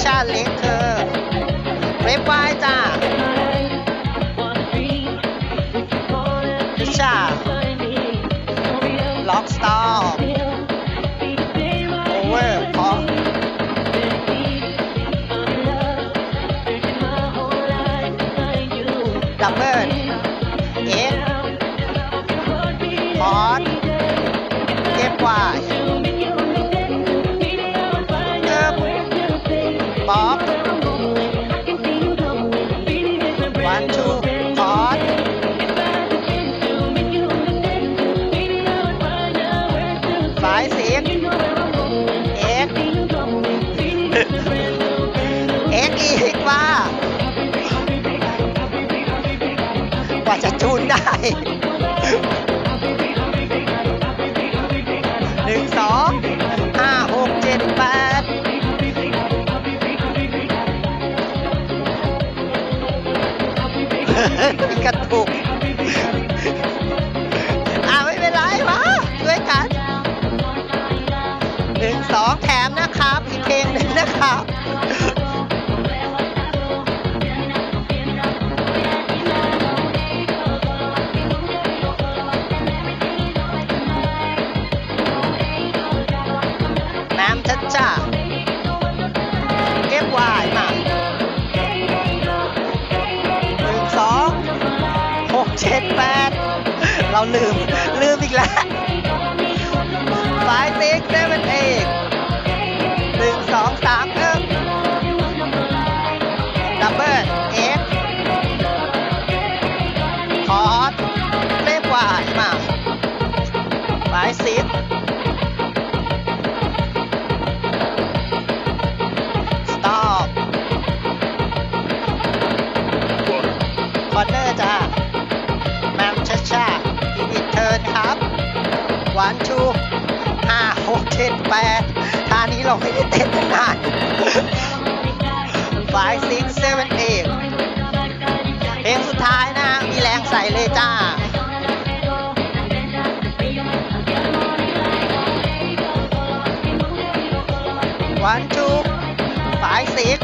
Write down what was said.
เชาเล็กเธอเว็บไวจ้าชาล็อกสตอร์โอเวอร์พอดับเบิลเอ็กพอดเก็บไว้ วันทูพอดสายเสียงเอ็กเอ็กอีกว่ากว่าจะจูนได้หนึ่งสอง กระตุกอ่าไม่เป็นไรวะด้วยกันหนึ่งสองแถมนะครับ อีกเพลงหนึ่งนะครับ เราลืม ลืมอีกแล้วไฟซิกเซเว่นเอกหนึ่งสองสามเอิ้มดับเบิลเอ็กคอร์ดเก็บไวายมาไฟ วันชูห้าหกเจ็ดแปดท่านี้เราไม่ได้เต้นนาน five six seven eight เพลงสุดท้ายนะ มีแรงใส่เลยจ้า one two five six